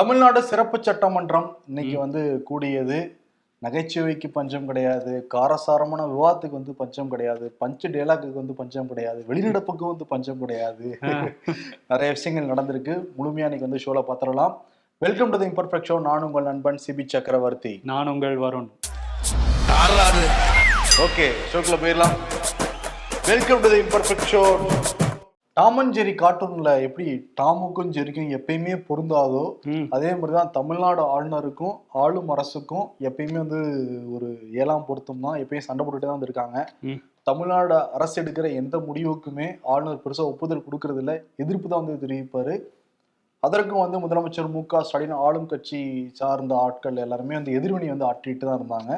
தமிழ்நாடு சிறப்பு சட்டமன்றம் இன்னைக்கு வந்து கூடியது. நகைச்சுவைக்கு பஞ்சம் கிடையாது. காரசாரமான விவாதத்துக்கு வந்து பஞ்சம் கிடையாது. பஞ்சு டேலாக்கு வந்து பஞ்சம் கிடையாது. வெளிநடப்புக்கு வந்து பஞ்சம் கிடையாது. நிறைய விஷயங்கள் நடந்திருக்கு. முழுமையா இன்னைக்கு வந்து ஷோல பாத்திரலாம் welcome to the imperfect show நான் உங்கள் நண்பன் சிபி சக்கரவர்த்தி. நான் உங்கள் வருண். ஓகே ஷோக்குள்ள போயிடலாம். Welcome to the imperfect show Tom and Jerry கார்ட்டூன்ல எப்படி டாமுக்கும் ஜெரிக்கும் எப்பயுமே பொருந்தாதோ. அதே மாதிரி தான் தமிழ்நாடு ஆளுநருக்கும் ஆளும் அரசுக்கும் எப்பயுமே வந்து ஒரு ஏழாம் பொருத்தம் தான். எப்பயும் சண்டை போட்டுட்டே தான் வந்திருக்காங்க. தமிழ்நாடு அரசு எடுக்கிற எந்த முடிவுக்குமே ஆளுநர் பெருசா ஒப்புதல் கொடுக்கறது இல்ல. எதிர்ப்பு தான் வந்து தெரிவிப்பாரு. அதற்கும் வந்து முதலமைச்சர் மு க ஸ்டாலின் ஆளும் கட்சி சார்ந்த ஆட்கள் எல்லாருமே வந்து எதிர்வினை வந்து ஆற்றிட்டு தான் இருந்தாங்க.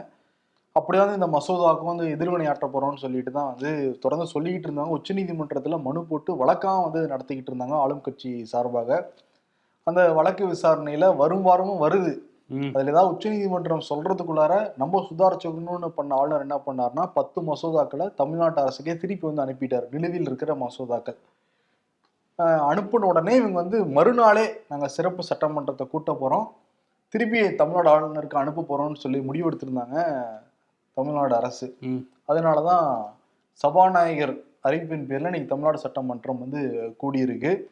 வந்து இந்த மசோதாவுக்கும் வந்து எதிர்வினை ஆற்ற போறோம்னு சொல்லிட்டு தான் வந்து தொடர்ந்து சொல்லிக்கிட்டு இருந்தாங்க. உச்சநீதிமன்றத்துல மனு போட்டு வழக்காக வந்து நடத்திக்கிட்டு இருந்தாங்க ஆளும் கட்சி சார்பாக. அந்த வழக்கு விசாரணையில வரும் வாரமும் வருது. அதுல ஏதாவது உச்சநீதிமன்றம் சொல்றதுக்குள்ளார நம்ம சுதாரிச்சுக்கணும்னு பண்ண ஆளுநர் என்ன பண்ணாருன்னா பத்து மசோதாக்களை தமிழ்நாட்டு அரசுக்கே திருப்பி வந்து அனுப்பிட்டார். நிலுவையில் இருக்கிற மசோதாக்கள். அனுப்புன உடனே இவங்க வந்து மறுநாளே நாங்க சிறப்பு சட்டமன்றத்தை கூட்ட போறோம். திருப்பி தமிழ்நாடு ஆளுநருக்கு அனுப்ப போறோம்னு சொல்லி முடிவெடுத்திருந்தாங்க தமிழ்நாடு அரசு. ம். அதனாலதான் சபாநாயகர் அறிவிப்பின் பேர்ல இன்னைக்கு தமிழ்நாடு சட்டமன்றம் வந்து கூடியிருக்கு.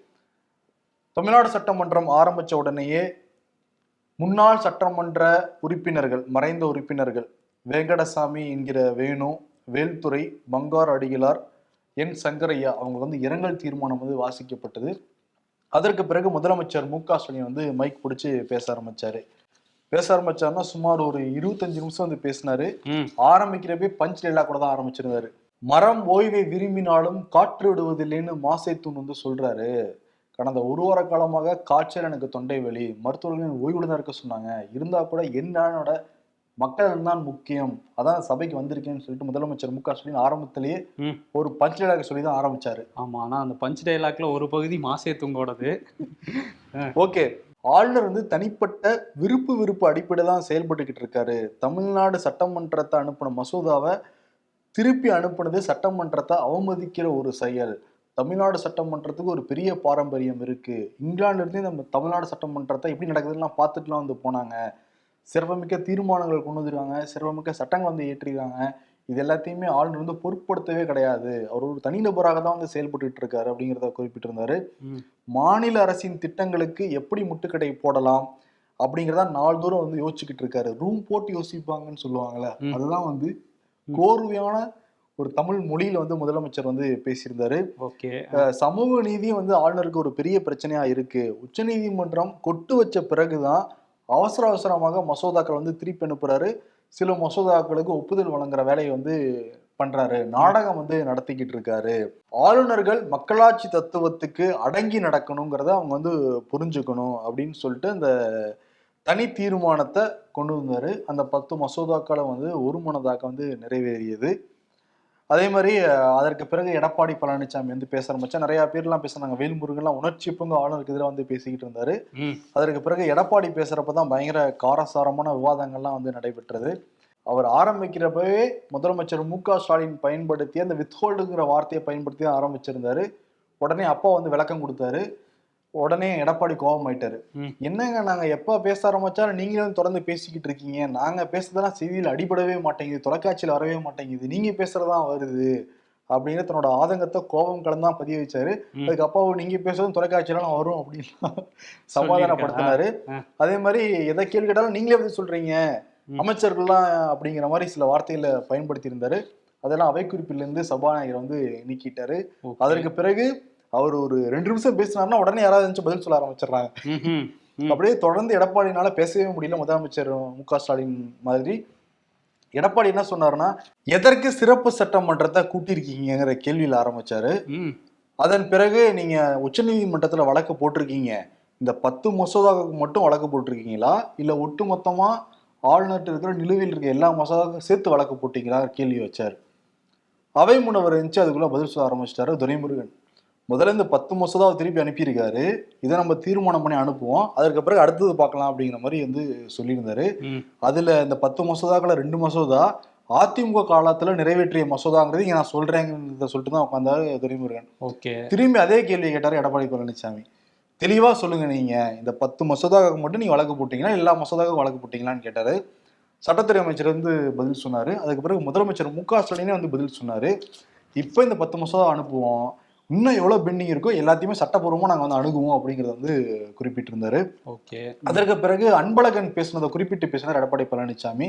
தமிழ்நாடு சட்டமன்றம் ஆரம்பிச்ச உடனேயே முன்னாள் சட்டமன்ற உறுப்பினர்கள் மறைந்த உறுப்பினர்கள் வேங்கடசாமி என்கிற வேணு வேல்துறை பங்கார் அடிகளார் என் சங்கரையா அவங்க வந்து இரங்கல் தீர்மானம் வந்து வாசிக்கப்பட்டது. அதற்கு பிறகு முதலமைச்சர் மு க ஸ்டாலின் வந்து மைக் பிடிச்சு பேச ஆரம்பிச்சாரு. பேச ஆரம்பிச்சாருன்னா சுமார் ஒரு இருபத்தஞ்சு நிமிஷம் வந்து பேசினாரு. ஆரம்பிக்கிறப்பே பஞ்ச் டைலாக் கூட தான் ஆரம்பிச்சிருந்தாரு. மரம் ஓய்வை விரும்பினாலும் காற்று விடுவதில்லைன்னு மாசேத்தூன் வந்து சொல்றாரு. கடந்த ஒரு வார காலமாக காய்ச்சல் எனக்கு தொண்டை வலி. மருத்துவர்கள் ஓய்வுல தான் இருக்க சொன்னாங்க. இருந்தா கூட என்னோட மக்கள் தான் முக்கியம். அதான் சபைக்கு வந்திருக்கேன்னு சொல்லிட்டு முதலமைச்சர் மு க ஸ்டாலின் ஆரம்பத்திலேயே. ஒரு பஞ்ச் டைலாக் சொல்லி தான் ஆரம்பிச்சாரு. ஆமா ஆனா அந்த பஞ்ச் டைலாக்ல ஒரு பகுதி மாசே தூங்கோடது. ஓகே. ஆளுநர் வந்து தனிப்பட்ட விருப்பு விருப்பு அடிப்படையில் தான் செயல்பட்டுக்கிட்டு இருக்காரு. தமிழ்நாடு சட்டமன்றத்தை அனுப்பின மசோதாவை திருப்பி அனுப்புனது சட்டமன்றத்தை அவமதிக்கிற ஒரு செயல். தமிழ்நாடு சட்டமன்றத்துக்கு ஒரு பெரிய பாரம்பரியம் இருக்கு. இங்கிலாந்துலேருந்தே நம்ம தமிழ்நாடு சட்டமன்றத்தை எப்படி நடக்குதுலாம் பார்த்துட்டுலாம் வந்து போனாங்க. சிறப்புமிக்க தீர்மானங்கள் கொண்டு வந்துருக்காங்க. சிறப்புமிக்க சட்டங்கள் வந்து ஏற்றிருக்காங்க இது எல்லாத்தையுமே ஆளுநர் வந்து பொருட்படுத்தவே கிடையாது. அவர் ஒரு தனிநபராக தான் வந்து செயல்பட்டுட்டு இருக்காரு அப்படிங்கிறத குறிப்பிட்டிருந்தாரு. மாநில அரசின் திட்டங்களுக்கு எப்படி முட்டுக்கடை போடலாம் அப்படிங்கிறத நாள்தோறும் வந்து யோசிச்சுக்கிட்டு இருக்காரு. ரூம் போட்டு யோசிப்பாங்கன்னு சொல்லுவாங்கல்ல. அதுதான் வந்து. கோர்வையான ஒரு தமிழ் மொழியில வந்து முதலமைச்சர் வந்து பேசியிருந்தாரு. ஓகே. சமூக நீதியும் வந்து ஆளுநருக்கு ஒரு பெரிய பிரச்சனையா இருக்கு. உச்சநீதிமன்றம் கொட்டு வச்ச பிறகுதான் அவசர அவசரமாக மசோதாக்கள் வந்து திருப்பி அனுப்புறாரு. சில மசோதாக்களுக்கு ஒப்புதல் வழங்குற வேலையை வந்து பண்றாரு. நாடகம் வந்து நடத்திக்கிட்டு இருக்காரு. ஆளுநர்கள் மக்களாட்சி தத்துவத்துக்கு அடங்கி நடக்கணுங்கிறத அவங்க வந்து புரிஞ்சுக்கணும் அப்படின்னு சொல்லிட்டு அந்த தனி தீர்மானத்தை கொண்டு வந்தாரு. அந்த பத்து மசோதாக்களை வந்து ஒருமனதாக வந்து நிறைவேறியது. அதே மாதிரி அதற்கு பிறகு எடப்பாடி பழனிசாமி வந்து பேச ஆரம்பிச்சா நிறைய பேர்லாம் பேசுனாங்க வேல்முருகன்லாம் உணர்ச்சி பொங்க ஆளுநருக்கு எதிராக வந்து பேசிக்கிட்டு இருந்தாரு. அதற்கு பிறகு எடப்பாடி பேசுறப்ப தான் பயங்கர காரசாரமான விவாதங்கள்லாம் வந்து நடைபெற்றது. அவர் ஆரம்பிக்கிறப்பவே முதலமைச்சர் மு க ஸ்டாலின் பயன்படுத்தி அந்த வித்ஹோல்டுங்கிற வார்த்தையை பயன்படுத்தி தான் ஆரம்பிச்சிருந்தாரு. உடனே அப்பா வந்து விளக்கம் கொடுத்தாரு. உடனே எடப்பாடி கோபம் ஆயிட்டாரு. என்னங்க நாங்க எப்ப பேச ஆரம்பிச்சாலும் நீங்களும் தொடர்ந்து பேசிக்கிட்டு இருக்கீங்க நாங்க பேசுறதெல்லாம் செய்தியில் அடிபடவே மாட்டேங்குது தொலைக்காட்சியில் வரவே மாட்டேங்குது நீங்க பேசுறதுதான் வருது அப்படின்னு தன்னோட ஆதங்கத்தை கோபம் கலந்தான் பதிய வச்சாரு. அதுக்கு அப்பாவும் நீங்க பேசுறதும் தொலைக்காட்சியெல்லாம் வரும் அப்படின்னு சமாதானப்படுத்தினாரு. அதே மாதிரி எதை கேள்வி கேட்டாலும் நீங்களே எப்படி சொல்றீங்க. அமைச்சர்கள்லாம் அப்படிங்கிற மாதிரி சில வார்த்தைகளை பயன்படுத்தி இருந்தாரு அதெல்லாம் அவை குறிப்பிலிருந்து சபாநாயகர் வந்து நீக்கிட்டாரு. அதற்கு பிறகு அவர் ஒரு ரெண்டு நிமிஷம் பேசினாருன்னா உடனே யாராவது இருந்துச்சு பதில் சொல்ல ஆரம்பிச்சிடுறாங்க. அப்படியே தொடர்ந்து எடப்பாடினால பேசவே முடியல முதலமைச்சர் மு க ஸ்டாலின் மாதிரி. எடப்பாடி என்ன சொன்னாருன்னா எதற்கு சிறப்பு சட்டமன்றத்தை கூட்டியிருக்கீங்கிற கேள்வியில ஆரம்பிச்சாரு. அதன் பிறகு நீங்க உச்சநீதிமன்றத்துல வழக்கு போட்டிருக்கீங்க. இந்த பத்து மசோதாவுக்கு மட்டும் வழக்கு போட்டிருக்கீங்களா? இல்ல ஒட்டு மொத்தமா ஆளுநர்கிட்ட இருக்கிற நிலுவையில் இருக்க எல்லா மசோதாவுக்கும் சேர்த்து வழக்கு போட்டீங்களா? கேள்வி வச்சார். அவை முன்னவர் இருந்துச்சு அதுக்குள்ள பதில் சொல்ல ஆரம்பிச்சிட்டாரு துரைமுருகன். முதல்ல இந்த பத்து மசோதாவை திருப்பி அனுப்பியிருக்காரு. இதை நம்ம தீர்மானம் பண்ணி அனுப்புவோம். அதற்கு பிறகு அடுத்தது பார்க்கலாம் அப்படிங்கிற மாதிரி வந்து சொல்லியிருந்தாரு. அதுல இந்த பத்து மசோதாக்களை ரெண்டு மசோதா அதிமுக காலத்துல நிறைவேற்றிய மசோதாங்கிறது இங்க நான் சொல்றேங்கிறத சொல்லிட்டு தான் உட்காந்தாரு துரைமுருகன். ஓகே. திரும்பி அதே கேள்வி கேட்டாரு எடப்பாடி பழனிசாமி தெளிவா சொல்லுங்க நீங்க இந்த பத்து மசோதாவுக்கு மட்டும் நீங்க வழக்கு போட்டீங்களா? எல்லா மசோதாவுக்கும் வழக்கு போட்டீங்களான்னு கேட்டாரு. சட்டத்துறை அமைச்சர் வந்து பதில் சொன்னாரு. அதுக்கு பிறகு முதலமைச்சர் மு க ஸ்டாலினே வந்து பதில் சொன்னாரு. இப்போ இந்த பத்து மசோதா அனுப்புவோம். இன்னும் எவ்வளவு பெண்டிங் இருக்கோ எல்லாத்தையுமே சட்டப்பூர்வமா நாங்க வந்து அணுகுவோம் அப்படிங்கறத வந்து குறிப்பிட்டிருந்தாரு. ஓகே. அதற்கு பிறகு அன்பழகன் பேசினதை குறிப்பிட்டு பேசினார் எடப்பாடி பழனிசாமி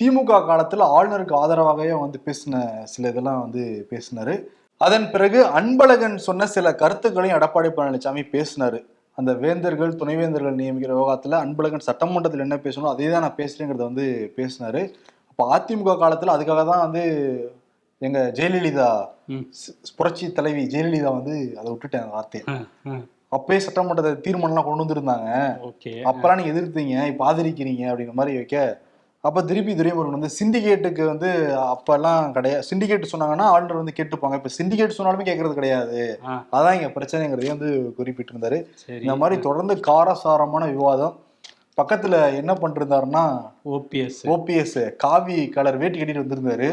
திமுக காலத்துல ஆளுநருக்கு ஆதரவாகவே வந்து பேசின சில இதெல்லாம் வந்து பேசினாரு. அதன் பிறகு அன்பழகன் சொன்ன சில கருத்துக்களையும் எடப்பாடி பழனிசாமி பேசினாரு. அந்த வேந்தர்கள் துணைவேந்தர்கள் நியமிக்கிற விவகாரத்துல அன்பழகன் சட்டமன்றத்தில் என்ன பேசணும் அதே தான் நான் பேசுறேங்கிறத வந்து பேசினாரு. அப்போ அதிமுக காலத்துல அதுக்காக தான் வந்து எங்க ஜெயலலிதா புரட்சி தலைவி ஜெயலலிதா வந்து அதை விட்டுட்டேன் வார்த்தையை. ம். அப்பயே சட்டமன்றத்தை தீர்மானம்லாம் கொண்டு வந்திருந்தாங்க. அப்பெல்லாம் நீங்க எதிர்த்தீங்க இப்ப ஆதரிக்கிறீங்க அப்படிங்கிற மாதிரி வைக்க. அப்ப திருப்பி துரைமுருகன் வந்து சிண்டிகேட்டுக்கு வந்து அப்பெல்லாம் கிடையாது. சிண்டிகேட் சொன்னாங்கன்னா ஆளுநர் வந்து கேட்டுப்பாங்க. இப்ப சிண்டிகேட் சொன்னாலுமே கேட்கறது கிடையாது. அதான் இங்க பிரச்சனைங்கிறதையும் வந்து குறிப்பிட்டிருந்தாரு. இந்த மாதிரி தொடர்ந்து காரசாரமான விவாதம். பக்கத்துல என்ன பண்ணிருந்தாருன்னா ஓபிஎஸ். ஓபிஎஸ் காவி கலர் வேட்டி கட்டிட்டு வந்திருந்தாரு.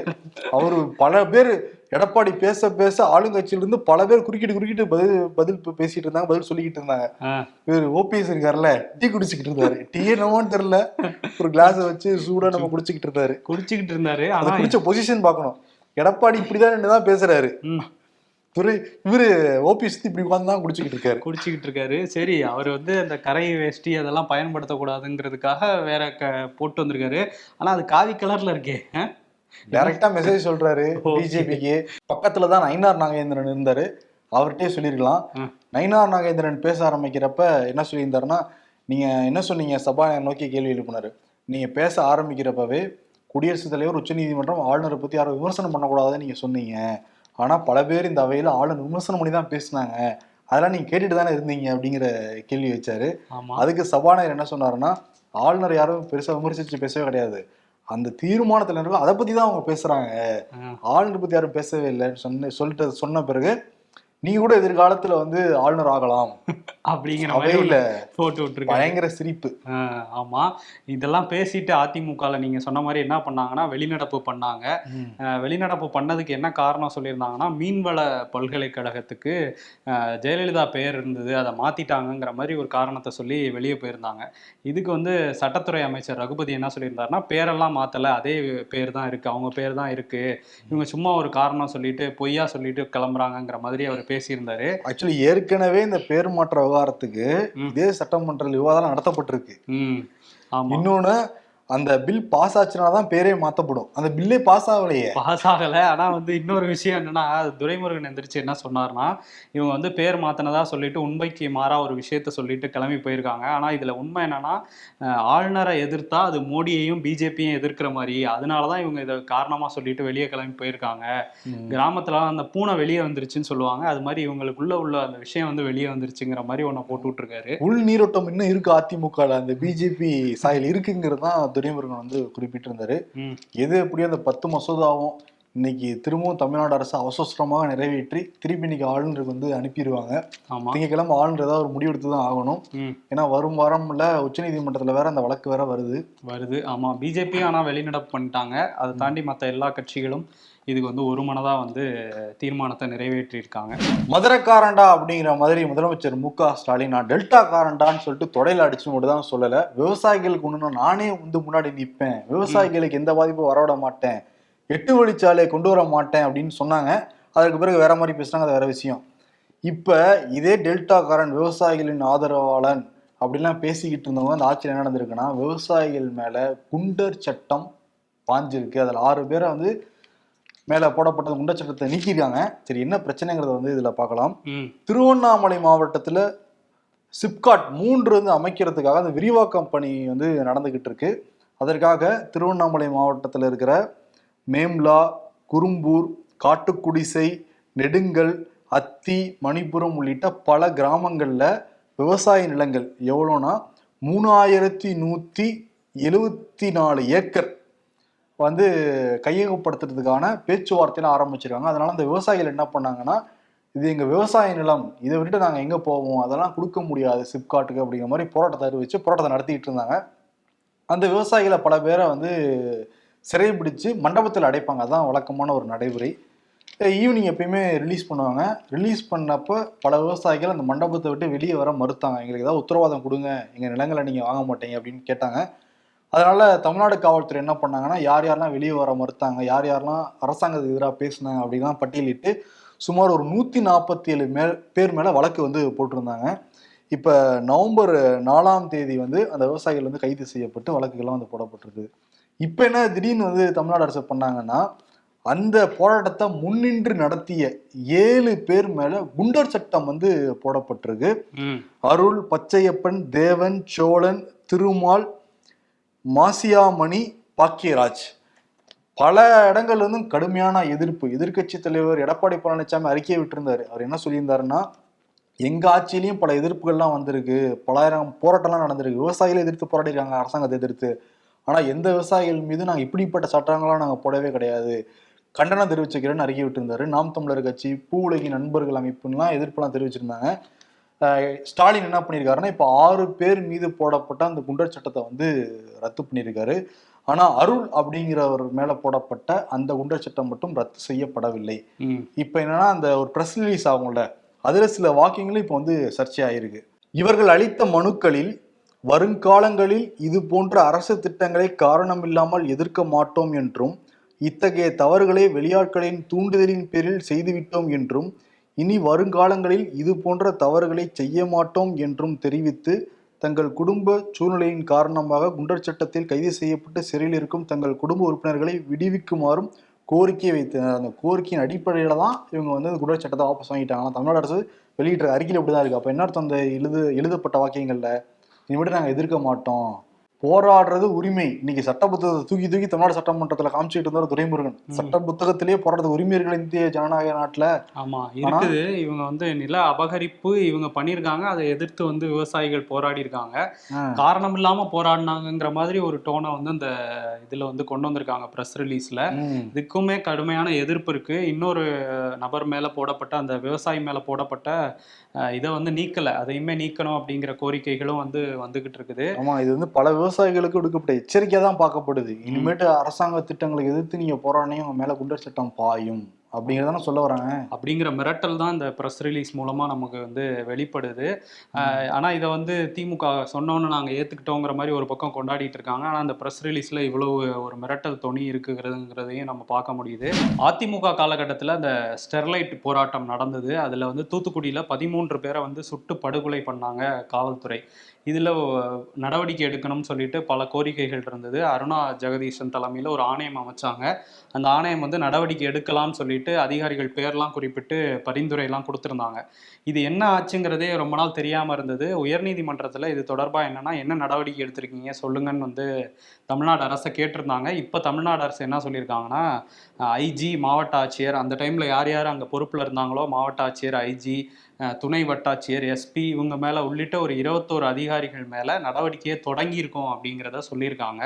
அவரு பல பேர் எடப்பாடி பேச பேச ஆளுங்கட்சியில இருந்து பல பேர் குறுக்கிட்டு குறுக்கிட்டு பதில் பதில் பேசிட்டு இருந்தாங்க பதில் சொல்லிக்கிட்டு இருந்தாங்க. இவர் ஓபிஎஸ் இருக்காருல்ல டீ குடிச்சுக்கிட்டு இருந்தாரு. டீ என்னமோன்னு தெரியல. ஒரு கிளாஸ் வச்சு சூடா நம்ம குடிச்சுக்கிட்டு இருந்தாரு. குடிச்சுக்கிட்டு இருந்தாரு. அதை குடிச்ச பொசிஷன் பார்க்கணும். எடப்பாடி இப்படிதான் தான் பேசுறாரு. துரை இவரு ஓபிஎஸ் இப்படி உட்கார்ந்து தான் குடிச்சுக்கிட்டு இருக்காரு. குடிச்சுக்கிட்டு இருக்காரு. சரி அவர் வந்து அந்த கரை வேஷ்டி அதெல்லாம் பயன்படுத்தக்கூடாதுங்கிறதுக்காக வேற க போட்டு வந்திருக்காரு. ஆனா அது காவி கலர்ல இருக்கே? டைரக்டா மெசேஜ் சொல்றாரு. பிஜேபிக்கு பக்கத்துல தான் நயினார் நாகேந்திரன் இருந்தாரு. அவர்கிட்டயே சொல்லியிருக்கலாம். ம். நயினார் நாகேந்திரன் பேச ஆரம்பிக்கிறப்ப என்ன சொல்லியிருந்தாருன்னா நீங்க என்ன சொன்னீங்க? சபாநாயகர் நோக்கி கேள்வி எழுப்பினாரு. நீங்க பேச ஆரம்பிக்கிறப்பவே குடியரசுத் தலைவர் உச்சநீதிமன்றம் ஆளுநரை பத்தி யாரும் விமர்சனம் பண்ணக்கூடாதுன்னு நீங்க சொன்னீங்க. ஆனா பல பேர் இந்த அவையில ஆளுநர் விமர்சனம் பண்ணி தான் பேசினாங்க. அதெல்லாம் நீங்க கேட்டுட்டு தானே இருந்தீங்க அப்படிங்கிற கேள்வி வச்சாரு. அதுக்கு சபாநாயகர் என்ன சொன்னாருன்னா ஆளுநர் யாரும் பெருசா விமர்சிச்சு பேசவே கிடையாது. அந்த தீர்மானத்துல அதை பத்தி தான் அவங்க பேசுறாங்க. ஆ. ஆளுநர் பத்தி யாரும் பேசவே இல்லைன்னு சொன்ன சொல்லிட்டு சொன்ன பிறகு நீ கூட எதிர்காலத்துல வந்து ஆளுநர் ஆகலாம். அப்படிங்கிற மாதிரி அவையில போட்டு விட்டுருக்காரு. பயங்கர சிரிப்பு. ஆமா. இதெல்லாம் பேசிட்டு அதிமுகல நீங்க சொன்ன மாதிரி என்ன பண்ணாங்கன்னா வெளிநடப்பு பண்ணாங்க. வெளிநடப்பு பண்ணதுக்கு என்ன காரணம் சொல்லியிருந்தாங்கன்னா மீன்வள பல்கலைக்கழகத்துக்கு ஜெயலலிதா பெயர் இருந்தது அதை மாத்திட்டாங்கங்கிற மாதிரி ஒரு காரணத்தை சொல்லி வெளியே போயிருந்தாங்க. இதுக்கு வந்து சட்டத்துறை அமைச்சர் ரகுபதி என்ன சொல்லியிருந்தாருன்னா பேரெல்லாம் மாத்தல அதே பேர் தான் இருக்கு அவங்க பேர் தான் இருக்கு. இவங்க சும்மா ஒரு காரணம் சொல்லிட்டு பொய்யா சொல்லிட்டு கிளம்புறாங்கங்கிற மாதிரி அவர் பேசியிருந்தாரு. ஆக்சுவலி ஏற்கனவே இந்த பேர் மாற்ற விவகாரத்துக்கு. இதே சட்டமன்ற விவாதம் நடத்தப்பட்டிருக்கு. இன்னொன்னு அந்த பில் பாஸ் ஆச்சுனா தான் பேரே மாத்தப்படும். அந்த பில்லே பாஸ் ஆகலையே. பாஸ் ஆகல. ஆனா வந்து இன்னொரு விஷயம் என்னன்னா துரைமுருகன் எந்திரிச்சு என்ன சொன்னார்னா இவங்க வந்து பேர் மாத்தினதா சொல்லிட்டு உண்மைக்கு மாறா ஒரு விஷயத்த சொல்லிட்டு கிளம்பி போயிருக்காங்க. ஆனா இதுல உண்மை என்னன்னா ஆளுநரை எதிர்த்தா அது மோடியையும் பிஜேபியும் எதிர்க்கிற மாதிரி. அதனாலதான் இவங்க இதை காரணமா சொல்லிட்டு வெளியே கிளம்பி போயிருக்காங்க. கிராமத்துல அந்த பூனை வெளியே வந்துருச்சுன்னு சொல்லுவாங்க. அது மாதிரி இவங்களுக்குள்ள உள்ள அந்த விஷயம் வந்து வெளியே வந்துருச்சுங்கிற மாதிரி ஒன்ன போட்டு விட்டுருக்காரு. உள் நீரோட்டம் இன்னும் இருக்கு அதிமுகல. அந்த பிஜேபி சாயல் இருக்குங்கிறது தான் துரைமுருகன் வந்து குறிப்பிட்டிருந்தாரு. எது எப்படியோ அந்த பத்து மசோதாவும் இன்னைக்கு திரும்பவும் தமிழ்நாடு அரசு அவசரமாக நிறைவேற்றி திருப்பி இன்னைக்கு ஆளுநருக்கு வந்து அனுப்பிடுவாங்க திங்கக்கிழமை ஆளுநர் ஏதாவது ஒரு முடிவெடுத்து தான் ஆகணும். ஏன்னா வரும் வாரம்ல உச்சநீதிமன்றத்துல வேற அந்த வழக்கு வேற வருது. வருது. ஆமா. பிஜேபி ஆனா வெளிநடப்பு பண்ணிட்டாங்க. அதை தாண்டி மத்த எல்லா கட்சிகளும் இதுக்கு வந்து ஒரு மனதாக வந்து தீர்மானத்தை நிறைவேற்றியிருக்காங்க. மதுரக்காரண்டா அப்படிங்கிற மாதிரி முதலமைச்சர் மு க ஸ்டாலின் நான் டெல்டா காரண்டான்னு சொல்லிட்டு தொடையில் அடிச்சு மட்டும் தான் சொல்லலை. விவசாயிகளுக்கு ஒன்றுனா நானே வந்து முன்னாடி நிற்பேன் விவசாயிகளுக்கு எந்த பாதிப்பும் வரவிட மாட்டேன். எட்டு வழிச்சாலையை கொண்டு வர மாட்டேன் அப்படின்னு சொன்னாங்க. அதற்கு பிறகு வேற மாதிரி பேசுனாங்க அது வேற விஷயம். இப்போ இதே டெல்டா காரன் விவசாயிகளின் ஆதரவாளன் அப்படிலாம் பேசிக்கிட்டு இருந்தவங்க அந்த ஆட்சியில் என்ன நடந்திருக்குன்னா விவசாயிகள் மேலே குண்டர் சட்டம் பாஞ்சிருக்கு. அதில் ஆறு பேரை வந்து மேல போடப்பட்ட குண்டர் சட்டத்தை நீக்கிருக்காங்க சரி என்ன பிரச்சனைங்கிறத வந்து இதுல பார்க்கலாம். திருவண்ணாமலை மாவட்டத்துல சிப்காட் மூன்று வந்து அமைக்கிறதுக்காக அந்த விரிவாக்கம் பணி வந்து நடந்துகிட்டு இருக்கு. அதற்காக திருவண்ணாமலை மாவட்டத்தில் இருக்கிற மேம்லா குறும்பூர் காட்டுக்குடிசை நெடுங்கல் அத்தி மணிப்புரம் உள்ளிட்ட பல கிராமங்கள்ல விவசாய நிலங்கள் எவ்வளோனா மூணாயிரத்தி நூத்தி எழுவத்தி நாலு ஏக்கர். வந்து கையகப்படுத்துறதுக்கான பேச்சுவார்த்தையில ஆரம்பிச்சிருக்காங்க. அதனால அந்த விவசாயிகள் என்ன பண்ணாங்கன்னா இது எங்க விவசாய நிலம் இதை விட்டு நாங்கள் எங்க போவோம் அதெல்லாம் கொடுக்க முடியாது சிப்காட்டுக்கு அப்படிங்கிற மாதிரி போராட்டத்தை அறிவிச்சு போராட்டத்தை நடத்திக்கிட்டு இருந்தாங்க. அந்த விவசாயிகளை பல பேரை வந்து சிறைபிடிச்சு மண்டபத்தில் அடைப்பாங்க. அதான் வழக்கமான ஒரு நடைமுறை. ஈவினிங் எப்பயுமே ரிலீஸ் பண்ணுவாங்க. ரிலீஸ் பண்ணப்போ பல விவசாயிகள் அந்த மண்டபத்தை விட்டு வெளியே வர மறுத்தாங்க. எங்களுக்கு ஏதாவது உத்தரவாதம் கொடுங்க. எங்கள் நிலங்களை நீங்கள் வாங்க மாட்டீங்க அப்படின்னு கேட்டாங்க. அதனால தமிழ்நாடு காவல்துறை என்ன பண்ணாங்கன்னா யார் யாரெல்லாம் வெளியே வர மறுத்தாங்க யார் யாரெல்லாம் அரசாங்கத்துக்கு எதிராக பேசினாங்க அப்படின்லாம் பட்டியலிட்டு சுமார் ஒரு நூற்றி நாற்பத்தி ஏழு மேல் பேர் மேலே வழக்கு வந்து போட்டிருந்தாங்க. இப்போ நவம்பர் நாலாம் தேதி வந்து அந்த விவசாயிகள் வந்து கைது செய்யப்பட்டு வழக்குகள்லாம் வந்து போடப்பட்டிருக்கு. இப்போ என்ன திடீர்னு வந்து தமிழ்நாடு அரசு பண்ணாங்கன்னா அந்த போராட்டத்தை முன்னின்று நடத்திய ஏழு பேர் மேல குண்டர் சட்டம் வந்து போடப்பட்டிருக்கு. அருள் பச்சையப்பன் தேவன் சோழன் திருமால் மாசியாமணி பாக்கியராஜ். பல இடங்கள்லருந்தும் கடுமையான எதிர்ப்பு. எதிர்க்கட்சி தலைவர் எடப்பாடி பழனிசாமி அறிக்கையை விட்டுருந்தார். அவர் என்ன சொல்லியிருந்தாருன்னா எங்கள் ஆட்சியிலையும் பல எதிர்ப்புகள்லாம் வந்திருக்கு. பலாயிரம் போராட்டம்லாம் நடந்திருக்கு. விவசாயிகளை எதிர்த்து போராடிருக்காங்க அரசாங்கத்தை எதிர்த்து. ஆனால் எந்த விவசாயிகள் மீது நாங்கள் இப்படிப்பட்ட சட்டங்களாம் நாங்கள் போடவே கிடையாது. கண்டனம் தெரிவிச்சுக்கிறேன்னு அறிக்கை விட்டுருந்தாரு. நாம் தமிழர் கட்சி பூ உலகின் நண்பர்கள் அமைப்புலாம் எதிர்ப்புலாம் தெரிவிச்சிருந்தாங்க. ஸ்டாலின் என்ன பண்ணியிருக்காருன்னா இப்போ ஆறு பேர் மீது போடப்பட்ட அந்த குண்டர் சட்டத்தை வந்து ரத்து பண்ணியிருக்காரு ஆனா அருள் அப்படிங்கிறவர் மேல போடப்பட்ட அந்த குண்டர் சட்டம் மட்டும் ரத்து செய்யப்படவில்லை. இப்போ என்னன்னா அந்த ஒரு ப்ரெஸ் ரிலீஸ் ஆகும்ல அதுல சில வாக்கியங்களும் இப்போ வந்து சர்ச்சையாயிருக்கு. இவர்கள் அளித்த மனுக்களில் வருங்காலங்களில் இது போன்ற அரசு திட்டங்களை காரணமில்லாமல் எதிர்க்க மாட்டோம் என்றும் இத்தகைய தவறுகளை வெளியாட்களின் தூண்டுதலின் பேரில் செய்துவிட்டோம் என்றும் இனி வருங்காலங்களில் இது போன்ற தவறுகளை செய்ய மாட்டோம் என்றும் தெரிவித்து தங்கள் குடும்ப சூழ்நிலையின் காரணமாக குண்டர் சட்டத்தில் கைது செய்யப்பட்டு சிறையில் இருக்கும் தங்கள் குடும்ப உறுப்பினர்களை விடுவிக்குமாறும் கோரிக்கை வைத்தனர். அந்த கோரிக்கையின் அடிப்படையில் தான் இவங்க வந்து அந்த குண்டர் சட்டத்தை வாபஸ் வாங்கிட்டாங்க. தமிழ்நாடு அரசு வெளியிட்ட அறிக்கையில் இப்படிதான் இருக்குது அப்போ என்ன அர்த்தம் அந்த எழுது எழுதப்பட்ட வாக்கியங்கள்ல? இனிமேட்டு நாங்கள் எதிர்க்க மாட்டோம். போராடுறது உரிமை. இன்னைக்கு சட்ட புத்தகத்தை தூக்கி தூக்கி தமிழ்நாடு சட்டமன்றத்துல காமிச்சிட்டு இருந்தார் துரைமுருகன். சட்ட புத்தகத்திலேயே போராடுறது உரிமை இருக்கிற இந்திய ஜனநாயக நாட்டுல. ஆமா இருக்குது. இவங்க வந்து நில அபகரிப்பு இவங்க பண்ணியிருக்காங்க. அதை எதிர்த்து வந்து விவசாயிகள் போராடி இருக்காங்க காரணம் இல்லாம போராடினாங்கங்கிற மாதிரி ஒரு டோனை வந்து அந்த இதுல வந்து கொண்டு வந்திருக்காங்க ப்ரெஸ் ரிலீஸ்ல இதுக்குமே கடுமையான எதிர்ப்பு இருக்கு. இன்னொரு நபர் மேல போடப்பட்ட அந்த விவசாயி மேல போடப்பட்ட இதை வந்து நீக்கல. அதையுமே நீக்கணும் அப்படிங்கிற கோரிக்கைகளும் வந்து வந்துகிட்டு இருக்குது. ஆமா இது வந்து பல விவசாயிகளுக்கு விடுக்கப்பட்ட எச்சரிக்கை தான் பார்க்கப்படுது. இனிமேட்டு அரசாங்க திட்டங்களை எதிர்த்து நீங்கள் போராடினே உங்கள் மேலே குண்டர் சட்டம் பாயும். அப்படிங்கறத சொல்ல வராங்க. அப்படிங்கிற மிரட்டல் தான் இந்த ப்ரெஸ் ரிலீஸ் மூலமாக நமக்கு வந்து வெளிப்படுது. ஆனால் இதை வந்து திமுக சொன்னோன்னு நாங்கள் ஏற்றுக்கிட்டோங்கிற மாதிரி ஒரு பக்கம் கொண்டாடிட்டு இருக்காங்க. ஆனால் அந்த ப்ரெஸ் ரிலீஸில் இவ்வளவு ஒரு மிரட்டல் துணி இருக்குங்கிறதுங்கிறதையும் நம்ம பார்க்க முடியுது. அதிமுக காலகட்டத்தில் அந்த ஸ்டெர்லைட் போராட்டம் நடந்தது. அதில் வந்து தூத்துக்குடியில் பதிமூன்று பேரை வந்து சுட்டு படுகொலை பண்ணாங்க காவல்துறை. இதில் நடவடிக்கை எடுக்கணும்னு சொல்லிட்டு பல கோரிக்கைகள் இருந்தது. அருணா ஜெகதீஷன் தலைமையில் ஒரு ஆணையம் அமைச்சாங்க. அந்த ஆணையம் வந்து நடவடிக்கை எடுக்கலாம்னு சொல்லிட்டு அதிகாரிகள் பேர்லாம் குறிப்பிட்டு பரிந்துரைலாம் கொடுத்துருந்தாங்க. இது என்ன ஆச்சுங்கிறதே ரொம்ப நாள் தெரியாம இருந்தது. உயர்நீதிமன்றத்துல இது தொடர்பா என்னன்னா என்ன நடவடிக்கை எடுத்திருக்கீங்க சொல்லுங்கன்னு வந்து தமிழ்நாடு அரசை கேட்டிருந்தாங்க. இப்போ தமிழ்நாடு அரசு என்ன சொல்லியிருக்காங்கன்னா ஐஜி மாவட்ட ஆட்சியர் அந்த டைம்ல யார் யார் அங்க பொறுப்புல இருந்தாங்களோ மாவட்ட ஆட்சியர் ஐஜி துணை வட்டாட்சியர் எஸ்பி இவங்க மேல உள்ளிட்ட ஒரு இருபத்தோரு அதிகாரிகள் மேல நடவடிக்கையை தொடங்கியிருக்கோம் அப்படிங்கிறத சொல்லியிருக்காங்க.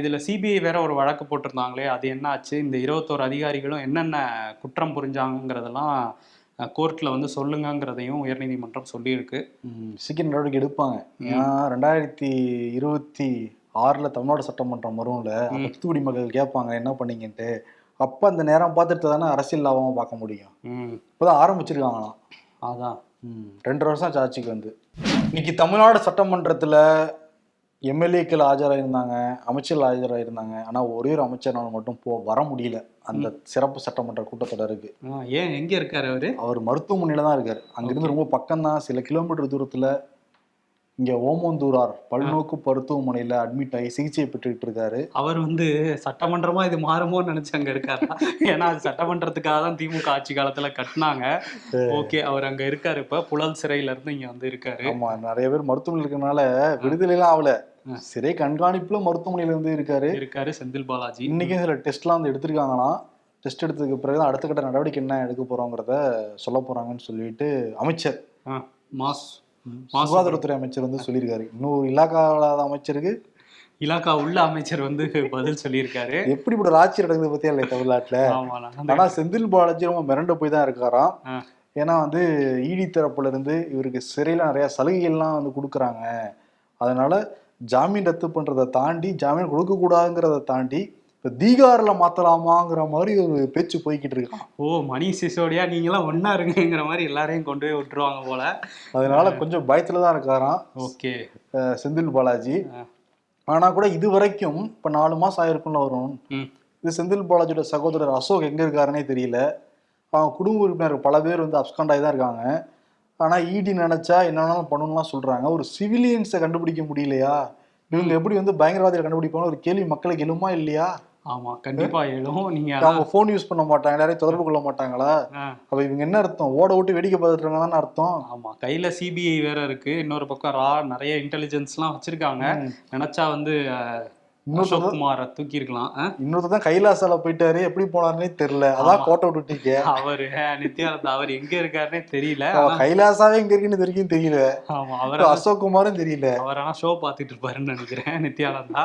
இதுல சிபிஐ வேற ஒரு வழக்கு போட்டிருந்தாங்களே அது என்ன ஆச்சு? இந்த இருபத்தோரு அதிகாரிகளும் என்னென்ன குற்றம் புரிஞ்சாங்கிறதெல்லாம் கோர்ட்ல வந்து சொல்லுங்கங்கிறதையும் உயர்நீதிமன்றம் சொல்லியிருக்கு. சீக்கிரம் நடவடிக்கை எடுப்பாங்க. ஏன்னா ரெண்டாயிரத்தி இருபத்தி ஆறுல தமிழ்நாடு சட்டமன்றம் வரும்ல தூத்துக்குடி மக்கள் கேட்பாங்க என்ன பண்ணீங்கன்ட்டு? அப்ப அந்த நேரம் பார்த்துட்டு தானே அரசியல் லாபமா பார்க்க முடியும். இப்பதான் ஆரம்பிச்சிருக்காங்களாம். அதான். ம், ரெண்டரை வருஷம் ஆச்சு ஆட்சிக்கு வந்து. இன்னைக்கு தமிழ்நாடு சட்டமன்றத்துல எம்எல்ஏக்கள் ஆஜராயிருந்தாங்க அமைச்சர்கள் ஆஜராயிருந்தாங்க. ஆனா ஒரே ஒரு அமைச்சர்னால மட்டும் போ வர முடியல. அந்த சிறப்பு சட்டமன்ற கூட்டத்தொடருக்கு ஏன் எங்க இருக்காரு அவரு? அவர் மருத்துவமனையில தான் இருக்காரு. அங்கிருந்து ரொம்ப பக்கம் தான் சில கிலோமீட்டர் தூரத்துல இங்க ஓமந்தூரார் பல்நோக்கு மருத்துவமனையில அட்மிட் ஆகி சிகிச்சை பெற்றுக்கிட்டு இருக்காரு. அவர் வந்து சட்டமன்றமா இது மாறுமோன்னு நினைச்சு அங்க இருக்காரா? ஏன்னா அது சட்டமன்றத்துக்காக தான் திமுக ஆட்சி காலத்துல கட்டினாங்க. ஓகே அவர் அங்க இருக்காரு இப்ப. புழல் சிறையில இருந்து இங்க வந்து இருக்காரு. ஆமா நிறைய பேர் மருத்துவமனையில் இருக்கறனால விடுதலை எல்லாம் ஆகல. சிறை கண்காணிப்புல மருத்துவமனையில இருந்து இருக்காரு. இருக்காரு செந்தில் பாலாஜி. இன்னைக்கும் சில டெஸ்ட்லாம் வந்து எடுத்திருக்காங்களாம் டெஸ்ட் எடுத்ததுக்கு பிறகு அடுத்த கட்ட நடவடிக்கை என்ன எடுக்க போறோங்கிறத சொல்ல போறாங்கன்னு சொல்லிட்டு அமைச்சர். மாஸ் சுகாதாரத்துறை அமைச்சர் வந்து சொல்லியிருக்காரு. இன்னொரு இலாக்கா இல்லாத அமைச்சருக்கு. இலாக்கா உள்ள அமைச்சர் வந்து பதில் சொல்லியிருக்காரு. எப்படி இப்படி ஒரு ஆட்சி நடக்குது பத்தியா இல்லை தமிழ்நாட்டுல ஆனா செந்தில் பாலாஜி ரொம்ப மிரண்டு போய் தான் இருக்காராம். ஏன்னா வந்து இடி தரப்புல இருந்து இவருக்கு சிறையில நிறைய சலுகைகள்லாம் வந்து கொடுக்குறாங்க. அதனால ஜாமீன் ரத்து பண்றதை தாண்டி ஜாமீன் கொடுக்க கூடாதுங்கிறத தாண்டி இப்ப தீகார்ல மாத்தலாமாங்கிற மாதிரி ஒரு பேச்சு போய்கிட்டு இருக்கான் ஓ மணி சிசோடியா நீங்களாம் ஒண்ணா இருங்கங்கிற மாதிரி எல்லாரையும் கொண்டு போய் விட்டுருவாங்க போல. அதனால கொஞ்சம் பயத்துல தான் இருக்காராம். ஓகே. செந்தில் பாலாஜி. ஆ. ஆனா கூட இது வரைக்கும் இப்ப நாலு மாசம் ஆயிருக்கும்ல வரும் இது செந்தில் பாலாஜியோட சகோதரர் அசோக் எங்க இருக்காருன்னே தெரியல. அவங்க குடும்ப உறுப்பினர் பல பேர் வந்து அப்ஸ்காண்ட் ஆகி தான் இருக்காங்க. ஆனா இடி நினைச்சா என்ன வேணாலும் பண்ணணும்லாம் சொல்றாங்க. ஒரு சிவிலியன்ஸை கண்டுபிடிக்க முடியலையா? இவங்க எப்படி வந்து பயங்கரவாதிகளை கண்டுபிடிப்பாங்க? ஒரு கேள்வி மக்களுக்கு எழுமா இல்லையா? ஆமா கண்டிப்பா எழும். நீங்க அவங்க ஃபோன் யூஸ் பண்ண மாட்டாங்க. எல்லாரையும் தொடர்பு கொள்ள மாட்டாங்களா? அப்ப இவங்க என்ன அர்த்தம்? ஓட விட்டு வேடிக்கை பார்த்துட்டு அர்த்தம்? ஆமா கையில சிபிஐ வேற இருக்கு. இன்னொரு பக்கம் ரா நிறைய இன்டெலிஜென்ஸ்லாம் வச்சிருக்காங்க. ம். நினைச்சா வந்து அஹ், இன்னொருத்தர் அசோக் குமாரை தூக்கி இருக்கலாம் இன்னொருத்தர் தான் கைலாசால போயிட்டாரு. எப்படி போனாருன்னே தெரியல. அதான். கோட்டை விட்டுட்டீங்க அவரு நித்யானந்தா அவர் எங்க இருக்காருன்னே தெரியல கைலாசாவே எங்க இருக்குன்னு வரைக்கும் தெரியல. ஆமா அவர் அசோக் குமாரும் தெரியல. அவர் ஆனா ஷோ பார்த்துட்டு இருப்பாருன்னு நினைக்கிறேன் நித்யானந்தா.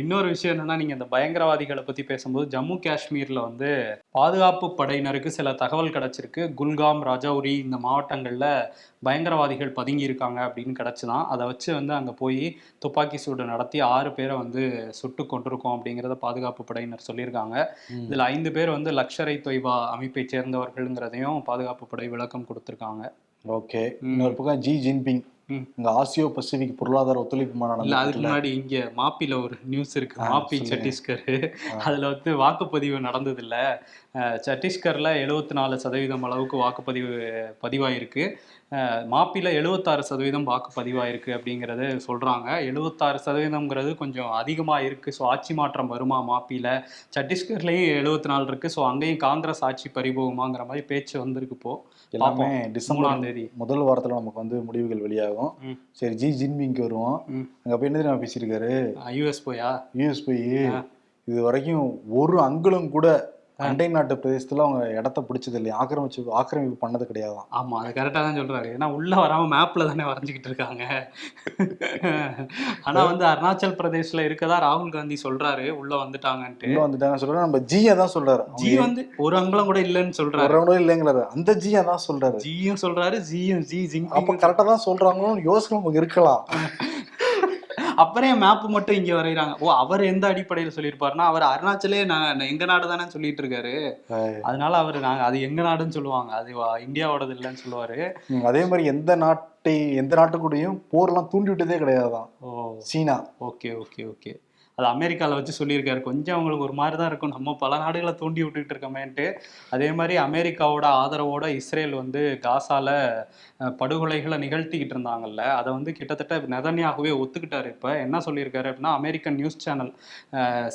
இன்னொரு விஷயம் என்னன்னா நீங்க இந்த பயங்கரவாதிகளை பத்தி பேசும்போது ஜம்மு காஷ்மீர்ல வந்து பாதுகாப்பு படையினருக்கு சில தகவல் கிடைச்சிருக்கு. குல்காம் ரஜௌரி இந்த மாவட்டங்கள்ல பயங்கரவாதிகள் பதுங்கி இருக்காங்க அப்படின்னு கிடைச்சுதான். அதை வச்சு வந்து அங்க போய் துப்பாக்கி சூடு நடத்தி ஆறு பேரை வந்து சுட்டு கொண்டிருக்கோம் அப்படிங்கிறத பாதுகாப்பு படையினர் சொல்லியிருக்காங்க. இதுல ஐந்து பேர் வந்து லக்ஷரை தொய்பா அமைப்பை சேர்ந்தவர்கள்ங்கிறதையும் பாதுகாப்பு படை விளக்கம் கொடுத்திருக்காங்க. ஓகே. இன்னொரு பக்கம் ஜி ஜின்பிங். இங்க ஆசியோ பசிபிக் பொருளாதார ஒத்துழைப்பு இல்ல அதுக்கு மாநாடு முன்னாடி இங்க மாப்பில ஒரு நியூஸ் இருக்கு. மாப்பி. சத்தீஸ்கர் அதுல வந்து வாக்குப்பதிவு நடந்தது இல்ல சத்தீஸ்கர்ல எழுபத்தி நாலு சதவீதம் அளவுக்கு வாக்குப்பதிவு பதிவாயிருக்கு. அஹ், மாப்பில எழுபத்தாறு சதவீதம் வாக்கு பதிவாயிருக்கு அப்படிங்கறது சொல்றாங்க. எழுபத்தாறு சதவீதம்ங்கிறது கொஞ்சம் அதிகமா இருக்கு. ஸோ ஆட்சி மாற்றம் வருமா மாப்பில சத்தீஸ்கர்லயும் எழுபத்தி நாலு இருக்கு. ஸோ அங்கேயும் காங்கிரஸ் ஆட்சி பறிபோகுமாங்கிற மாதிரி பேச்சு வந்திருக்கு இப்போ. எல்லாமே டிசம்பர் தேதி முதல் வாரத்துல நமக்கு வந்து முடிவுகள் வெளியாகும். சரி ஜி ஜின்பிங்க்கு வருவோம். அங்க போய் என்ன தெரியுமா பேசியிருக்காரு யூஎஸ் போயா யூஎஸ் போய். இது வரைக்கும் ஒரு அங்குலம் கூட அண்டை நாட்டு பிரதேசத்துல அவங்க இடத்த பிடிச்சது இல்லையா? ஆக்கிரமிச்சு ஆக்கிரமிப்பு பண்ணது கிடையாதான் ஆமா அது கரெக்டா தான் சொல்றாரு. ஏன்னா உள்ள வராம மேப்ல தானே வரைஞ்சுக்கிட்டு இருக்காங்க. ஆனா வந்து அருணாச்சல் பிரதேஷ்ல இருக்கதா ராகுல் காந்தி சொல்றாரு. உள்ள வந்துட்டாங்கன்ட்டு. உள்ள வந்துட்டாங்க சொல்றாரு. நம்ம ஜியை தான் சொல்றாரு. ஜி வந்து ஒரு அங்குலம் கூட இல்லைன்னு சொல்றாரு. வரவங்களும் இல்லைங்கிறாரு. அந்த ஜியை தான் சொல்றாரு. ஜியும் சொல்றாரு ஜியும் ஜி அப்ப ஜிங்பிங் கரெக்டா தான் சொல்றாங்களோன்னு யோசனை நமக்கு இருக்கலாம். அப்புறம் மேப் மட்டும் இங்க வரைகிறாங்க. ஓ அவர் எந்த அடிப்படையில சொல்லியிருப்பாருன்னா அவர் அருணாச்சலே நான் எங்க நாடு தானே சொல்லிட்டு இருக்காரு அதனால அவர் நாங்க அது எங்க நாடுன்னு சொல்லுவாங்க. அது இந்தியாவோடது இல்லைன்னு சொல்லுவாரு. அதே மாதிரி எந்த நாட்டை எந்த நாட்டுக்கூடயும் போர்லாம் தூண்டி விட்டதே கிடையாதுதான். ஓ. சீனா. Okay okay okay. அது அமெரிக்காவில் வச்சு சொல்லியிருக்காரு. கொஞ்சம் அவங்களுக்கு ஒரு மாதிரி தான் இருக்கும். நம்ம பல நாடுகளை தூண்டி விட்டுக்கிட்டு இருக்கோமேன்ட்டு. அதே மாதிரி அமெரிக்காவோட ஆதரவோட இஸ்ரேல் வந்து காசால படுகொலைகளை நிகழ்த்திக்கிட்டு இருந்தாங்கல்ல. அதை வந்து கிட்டத்தட்ட நெதன்யாகவே ஒத்துக்கிட்டாரு இப்போ. என்ன சொல்லியிருக்காரு அப்படின்னா அமெரிக்கன் நியூஸ் சேனல்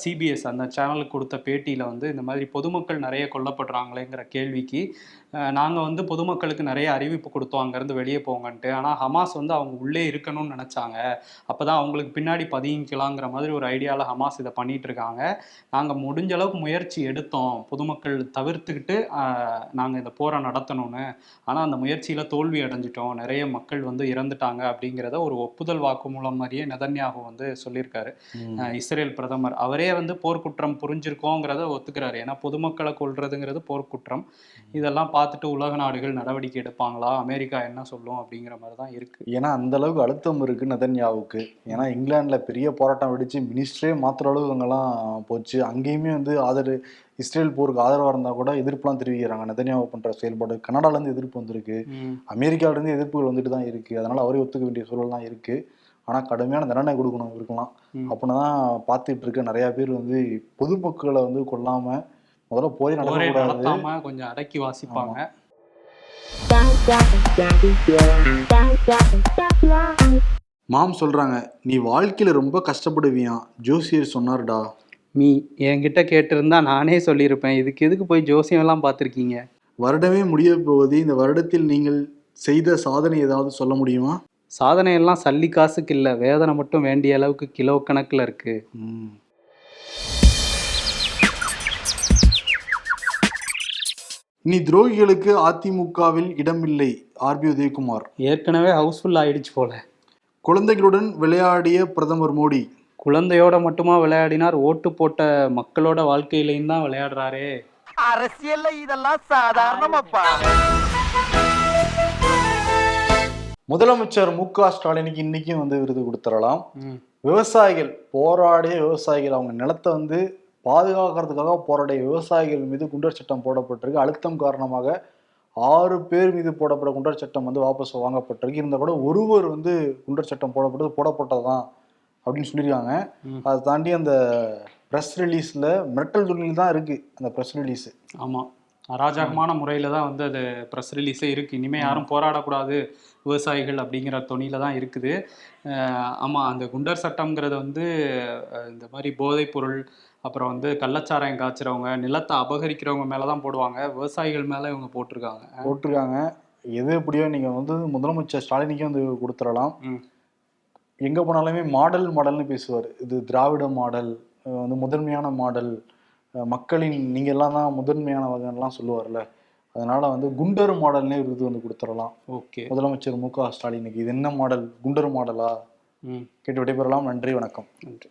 சிபிஎஸ் அந்த சேனலுக்கு கொடுத்த பேட்டியில் வந்து இந்த மாதிரி பொதுமக்கள் நிறைய கொல்லப்படுறாங்களேங்கிற கேள்விக்கு நாங்கள் வந்து பொதுமக்களுக்கு நிறைய அறிவிப்பு கொடுத்தோம். அங்கேருந்து வெளியே போங்கன்ட்டு. ஆனால் ஹமாஸ் வந்து அவங்க உள்ளே இருக்கணும்னு நினச்சாங்க. அப்போ தான் அவங்களுக்கு பின்னாடி பதுங்கிக்கலாங்கிற மாதிரி ஒரு ஐடியாவில் ஹமாஸ் இதை பண்ணிட்டு இருக்காங்க. நாங்கள் முடிஞ்ச அளவுக்கு முயற்சி எடுத்தோம். பொதுமக்கள் தவிர்த்துக்கிட்டு நாங்கள் இந்த போரை நடத்தணும்னு. ஆனால் அந்த முயற்சியில் தோல்வி அடைஞ்சிட்டோம். நிறைய மக்கள் வந்து இறந்துட்டாங்க அப்படிங்கிறத ஒரு ஒப்புதல் வாக்குமூலம் மாதிரியே நெதன்யாகு வந்து சொல்லியிருக்காரு. இஸ்ரேல் பிரதமர். அவரே வந்து போர்க்குற்றம் புரிஞ்சிருக்கோங்கிறத ஒத்துக்கிறாரு. ஏன்னா பொதுமக்களை கொல்றதுங்கிறது போர்க்குற்றம். இதெல்லாம் பார்த்துட்டு உலக நாடுகள் நடவடிக்கை எடுப்பாங்களா? அமெரிக்கா என்ன சொல்லும் அப்படிங்கிற மாதிரி தான் இருக்கு. ஏன்னா அந்த அளவுக்கு அழுத்தம் இருக்கு நெதன்யாவுக்கு. ஏன்னா இங்கிலாந்துல பெரிய போராட்டம் வெடிச்சு மினிஸ்டரே மாத்துற அளவுக்கு அங்கெல்லாம் போச்சு. அங்கேயுமே வந்து ஆதரவு இஸ்ரேல் போருக்கு ஆதரவா இருந்தா கூட எதிர்ப்புலாம் தெரிவிக்கிறாங்க. நெதன்யாவு பண்ற செயல்பாடு கனடால இருந்து எதிர்ப்பு வந்திருக்கு. ம். அமெரிக்காவில இருந்து எதிர்ப்புகள் வந்துட்டு தான் இருக்கு. அதனால அவரே ஒத்துக்க வேண்டிய சூழல்லாம் இருக்கு. ஆனா கடுமையான தண்டனை கொடுக்கணும் இருக்கலாம். அப்படின்னா தான் பார்த்துட்டு இருக்க. நிறைய பேர் வந்து பொதுமக்களை வந்து கொல்லாம முதல்ல போய் நடத்தாம கொஞ்சம் அடக்கி வாசிப்பாங்க. மாம் சொல்றாங்க நீ வாழ்க்கையில ரொம்ப கஷ்டப்படுவியான் ஜோசியர் சொன்னார்டா. மீ என்கிட்ட கேட்டிருந்தா நானே சொல்லியிருப்பேன். இதுக்கு எதுக்கு போய் ஜோசியம் எல்லாம் பார்த்துருக்கீங்க? வருடமே முடிய போகுது. இந்த வருடத்தில் நீங்கள் செய்த சாதனை ஏதாவது சொல்ல முடியுமா? சாதனை எல்லாம் சல்லி காசுக்கு இல்லை. வேதனை மட்டும் வேண்டிய அளவுக்கு கிலோ கணக்கில் இருக்கு. நீ துரோகிகளுக்கு அதிமுகவில் இடமில்லை ஆர்பி உதயகுமார். ஏற்கனவே ஹவுஸ்ஃபுல் ஆயிடுச்சு போல. குழந்தைகளுடன் விளையாடிய பிரதமர் மோடி. குழந்தையோட மட்டுமா விளையாடினார் ஓட்டு போட்ட மக்களோட வாழ்க்கையிலையும் தான் விளையாடுறாரே. அரசியல்ல இதெல்லாம் சாதாரணமாப்பா. முதலமைச்சர் மு க ஸ்டாலினுக்கு இன்னைக்கும் வந்து விருது கொடுத்துடலாம். ம். விவசாயிகள் போராடிய விவசாயிகள் அவங்க நிலத்தை வந்து பாதுகாக்கிறதுக்காக போராடிய விவசாயிகள் மீது குண்டர் சட்டம் போடப்பட்டிருக்கு. அழுத்தம் காரணமாக ஆறு பேர் மீது போடப்பட்ட குண்டர் சட்டம் வந்து வாபஸ் வாங்கப்பட்டிருக்கு. இருந்தால் கூட ஒருவர் வந்து குண்டர் சட்டம் போடப்பட்டது போடப்பட்டதுதான் அப்படின்னு சொல்லியிருக்காங்க. அதை தாண்டி அந்த ப்ரெஸ் ரிலீஸில் மிரட்டல் துணியில் தான் இருக்கு அந்த ப்ரெஸ் ரிலீஸ் ஆமா. அராஜகமான முறையில தான் வந்து அது ப்ரெஸ் ரிலீஸே இருக்கு. இனிமே யாரும் போராடக்கூடாது விவசாயிகள் அப்படிங்கிற தொனியில தான் இருக்குது. அஹ் ஆமா அந்த குண்டர் சட்டம்ங்கிறது வந்து இந்த மாதிரி போதைப் பொருள் அப்புறம் வந்து கள்ளச்சாராயம் காய்ச்சறவங்க நிலத்தை அபகரிக்கிறவங்க மேல தான் போடுவாங்க. விவசாயிகள் மேல இவங்க போட்டிருக்காங்க. போட்டிருக்காங்க. எது எப்படியோ நீங்க வந்து முதலமைச்சர் ஸ்டாலினுக்கே வந்து கொடுத்துடலாம். எங்க போனாலுமே மாடல் மாடல்னு பேசுவார். இது திராவிட மாடல் வந்து முதன்மையான மாடல். மக்களின் நீங்க எல்லாம் தான் முதன்மையானவங்கலாம் சொல்லுவார்ல அதனால வந்து குண்டர் மாடல்னே விருது வந்து கொடுத்துடலாம். ஓகே. முதலமைச்சர் மு க ஸ்டாலினுக்கு. இது என்ன மாடல்? குண்டர் மாடலா? ம். கேட்டு விடைபெறலாம். நன்றி வணக்கம். நன்றி.